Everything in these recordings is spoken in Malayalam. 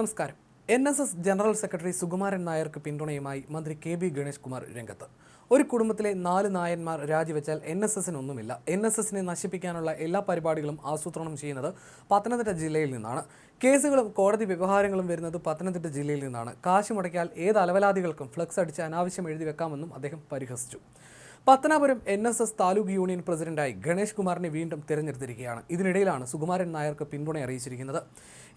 നമസ്കാരം. N S S general secretary Sukumaran നായർക്ക് പിന്തുണയുമായി മന്ത്രി കെ ബി ഗണേഷ് കുമാർ രംഗത്ത്. ഒരു കുടുംബത്തിലെ നാല് നായന്മാർ രാജിവെച്ചാൽ എൻ എസ് എസിനൊന്നുമില്ല. എൻ എസ് എസിനെ നശിപ്പിക്കാനുള്ള എല്ലാ പരിപാടികളും ആസൂത്രണം ചെയ്യുന്നത് പത്തനംതിട്ട ജില്ലയിൽ നിന്നാണ്. കേസുകളും കോടതി വ്യവഹാരങ്ങളും വരുന്നത് പത്തനംതിട്ട ജില്ലയിൽ നിന്നാണ്. കാശ് മുടക്കിയാൽ ഏത് അലവലാദികൾക്കും ഫ്ലക്സ് അടിച്ച് അനാവശ്യം എഴുതി വെക്കാമെന്നും അദ്ദേഹം പരിഹസിച്ചു. Pathanapuram N S S taluk union പ്രസിഡന്റായി ഗണേഷ് കുമാറിനെ വീണ്ടും തിരഞ്ഞെടുത്തിരിക്കുകയാണ്. ഇതിനിടയിലാണ് സുകുമാരൻ നായർക്ക് പിന്തുണ അറിയിച്ചിരിക്കുന്നത്.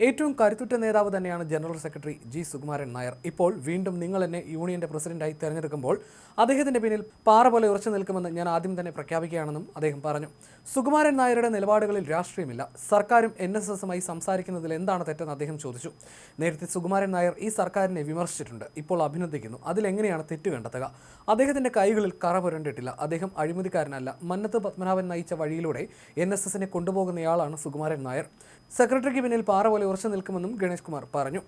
ഏറ്റവും കരുത്തുറ്റ നേതാവ് തന്നെയാണ് general secretary G Sukumaran Nair. ഇപ്പോൾ വീണ്ടും നിങ്ങൾ എന്നെ യൂണിയന്റെ പ്രസിഡന്റായി തിരഞ്ഞെടുക്കുമ്പോൾ അദ്ദേഹത്തിന്റെ പിന്നിൽ പാറ പോലെ ഉറച്ചു നിൽക്കുമെന്ന് ഞാൻ ആദ്യം തന്നെ പ്രഖ്യാപിക്കുകയാണെന്നും അദ്ദേഹം പറഞ്ഞു. സുകുമാരൻ നായരുടെ നിലപാടുകളിൽ രാഷ്ട്രീയമില്ല. സർക്കാരും എൻ എസ് എസുമായി സംസാരിക്കുന്നതിൽ എന്താണ് തെറ്റെന്ന് അദ്ദേഹം ചോദിച്ചു. നേരത്തെ സുകുമാരൻ നായർ ഈ സർക്കാരിനെ വിമർശിച്ചിട്ടുണ്ട്. ഇപ്പോൾ അഭിനന്ദിക്കുന്നു. അതിലെങ്ങനെയാണ് തെറ്റ് കണ്ടെത്തുക അദ്ദേഹത്തിന്റെ കൈകളിൽ കറ പുരണ്ടിട്ടില്ല അദ്ദേഹം അഴിമതിക്കാരനല്ല. മന്നത്ത് പത്മനാഭൻ നയിച്ച വഴിയിലൂടെ എൻ എസ് എസിനെ കൊണ്ടുപോകുന്നയാളാണ് സുകുമാരൻ നായർ. സെക്രട്ടറിക്ക് പിന്നിൽ പാറ പോലെ ഉറച്ചു നിൽക്കുമെന്നും ഗണേഷ് കുമാർ പറഞ്ഞു.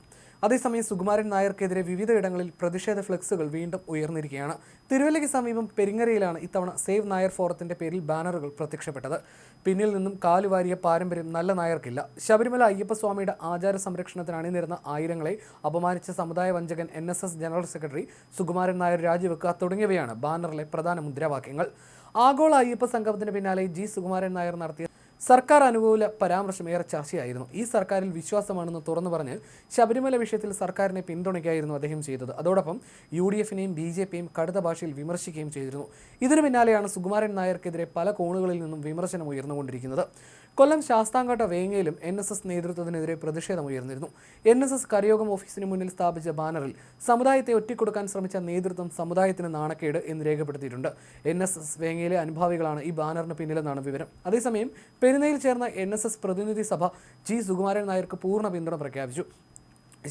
അതേസമയം സുകുമാരൻ നായർക്കെതിരെ വിവിധയിടങ്ങളിൽ പ്രതിഷേധ ഫ്ലക്സുകൾ വീണ്ടും ഉയർന്നിരിക്കുകയാണ്. തിരുവല്ലയ്ക്ക് സമീപം പെരിങ്ങരയിലാണ് ഇത്തവണ സേവ് നായർ ഫോറത്തിന്റെ പേരിൽ ബാനറുകൾ പ്രത്യക്ഷപ്പെട്ടത്. പിന്നിൽ നിന്നും കാലുവാരിയ പാരമ്പര്യം നല്ല നായർക്കില്ല. ശബരിമല അയ്യപ്പസ്വാമിയുടെ ആചാര സംരക്ഷണത്തിന് അണിനിരുന്ന ആയിരങ്ങളെ അപമാനിച്ച സമുദായ വഞ്ചകൻ N general secretary Sukumaran Nair രാജിവെക്കുക തുടങ്ങിയവയാണ് ബാനറിലെ പ്രധാന മുദ്രാവാക്യങ്ങൾ. ആഗോള അയ്യപ്പ സംഗമത്തിന് പിന്നാലെ ജി സുകുമാരൻ നായർ നടത്തിയ സർക്കാർ അനുകൂല പരാമർശം ഏറെ ചർച്ചയായിരുന്നു. ഈ സർക്കാരിൽ വിശ്വാസമാണെന്ന് തുറന്നു പറഞ്ഞ് ശബരിമല വിഷയത്തിൽ സർക്കാരിനെ പിന്തുണയ്ക്കുകയായിരുന്നു അദ്ദേഹം ചെയ്തത്. അതോടൊപ്പം യു ഡി എഫിനെയും ബി ജെ പിയും കടുത്ത ഭാഷയിൽ വിമർശിക്കുകയും ചെയ്തിരുന്നു. ഇതിനു പിന്നാലെയാണ് സുകുമാരൻ നായർക്കെതിരെ പല കോണുകളിൽ നിന്നും വിമർശനം ഉയർന്നുകൊണ്ടിരിക്കുന്നത്. കൊല്ലം ശാസ്താംകോട്ട വേങ്ങയിലും എൻ എസ് എസ് നേതൃത്വത്തിനെതിരെ പ്രതിഷേധം ഉയർന്നിരുന്നു. എൻ എസ് എസ് കരയോഗം ഓഫീസിന് മുന്നിൽ സ്ഥാപിച്ച ബാനറിൽ സമുദായത്തെ ഒറ്റിക്കൊടുക്കാൻ ശ്രമിച്ച നേതൃത്വം സമുദായത്തിന് നാണക്കേട് എന്ന് രേഖപ്പെടുത്തിയിട്ടുണ്ട്. എൻ എസ് എസ് വേങ്ങയിലെ അനുഭാവികളാണ് ഈ ബാനറിന് പിന്നിലെന്നാണ് വിവരം. അതേസമയം പെരുന്നയിൽ ചേർന്ന എൻ എസ് എസ് പ്രതിനിധി സഭ ജി സുകുമാരൻ നായർക്ക് പൂർണ പിന്തുണ പ്രഖ്യാപിച്ചു.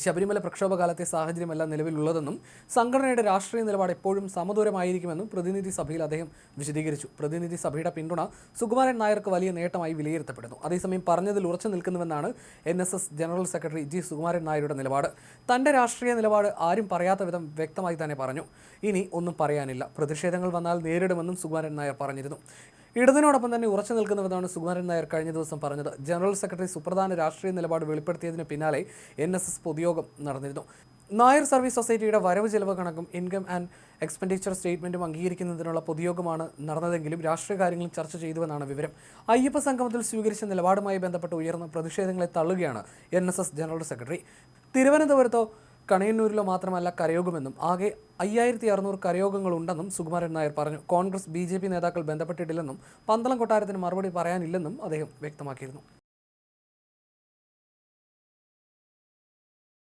ശബരിമല പ്രക്ഷോഭകാലത്തെ സാഹചര്യമല്ല നിലവിലുള്ളതെന്നും സംഘടനയുടെ രാഷ്ട്രീയ നിലപാട് എപ്പോഴും സമദൂരമായിരിക്കുമെന്നും പ്രതിനിധി സഭയിൽ അദ്ദേഹം വിശദീകരിച്ചു. പ്രതിനിധി സഭയുടെ പിന്തുണ സുകുമാരൻ നായർക്ക് വലിയ നേട്ടമായി വിലയിരുത്തപ്പെടുന്നു. അതേസമയം പറഞ്ഞതിൽ ഉറച്ചു നിൽക്കുന്നുവെന്നാണ് N S S general secretary G Sukumaran നായരുടെ നിലപാട്. തന്റെ രാഷ്ട്രീയ നിലപാട് ആരും പറയാത്ത വിധം വ്യക്തമായി തന്നെ പറഞ്ഞു. ഇനി ഒന്നും പറയാനില്ല. പ്രതിഷേധങ്ങൾ വന്നാൽ നേരിടുമെന്നും സുകുമാരൻ നായർ പറഞ്ഞിരുന്നു. ഇടതിനോടൊപ്പം തന്നെ ഉറച്ചു നിൽക്കുന്നുവെന്നാണ് സുകുമാരൻ നായർ കഴിഞ്ഞ ദിവസം പറഞ്ഞത്. ജനറൽ സെക്രട്ടറി സുപ്രധാന രാഷ്ട്രീയ നിലപാട് വെളിപ്പെടുത്തിയതിന് പിന്നാലെ എൻ എസ് എസ് പൊതുയോഗം നടന്നിരുന്നു. നായർ സർവീസ് സൊസൈറ്റിയുടെ വരവ് ചെലവ് കണക്കും ഇൻകം ആൻഡ് എക്സ്പെൻഡിച്ചർ സ്റ്റേറ്റ്മെന്റും അംഗീകരിക്കുന്നതിനുള്ള പൊതുയോഗമാണ് നടന്നതെങ്കിലും രാഷ്ട്രീയ കാര്യങ്ങളും ചർച്ച ചെയ്തുവെന്നാണ് വിവരം. അയ്യപ്പ സംഗമത്തിൽ സ്വീകരിച്ച നിലപാടുമായി ബന്ധപ്പെട്ട് ഉയർന്ന പ്രതിഷേധങ്ങളെ തള്ളുകയാണ് എൻ ജനറൽ സെക്രട്ടറി. തിരുവനന്തപുരത്തോ കണയന്നൂരിലോ മാത്രമല്ല കരയോഗമെന്നും ആകെ അയ്യായിരത്തി അറുന്നൂറ് കരയോഗങ്ങളുണ്ടെന്നും സുകുമാരൻ നായർ പറഞ്ഞു. കോൺഗ്രസ് ബി നേതാക്കൾ ബന്ധപ്പെട്ടിട്ടില്ലെന്നും പന്തളം കൊട്ടാരത്തിന് മറുപടി പറയാനില്ലെന്നും അദ്ദേഹം വ്യക്തമാക്കിയിരുന്നു.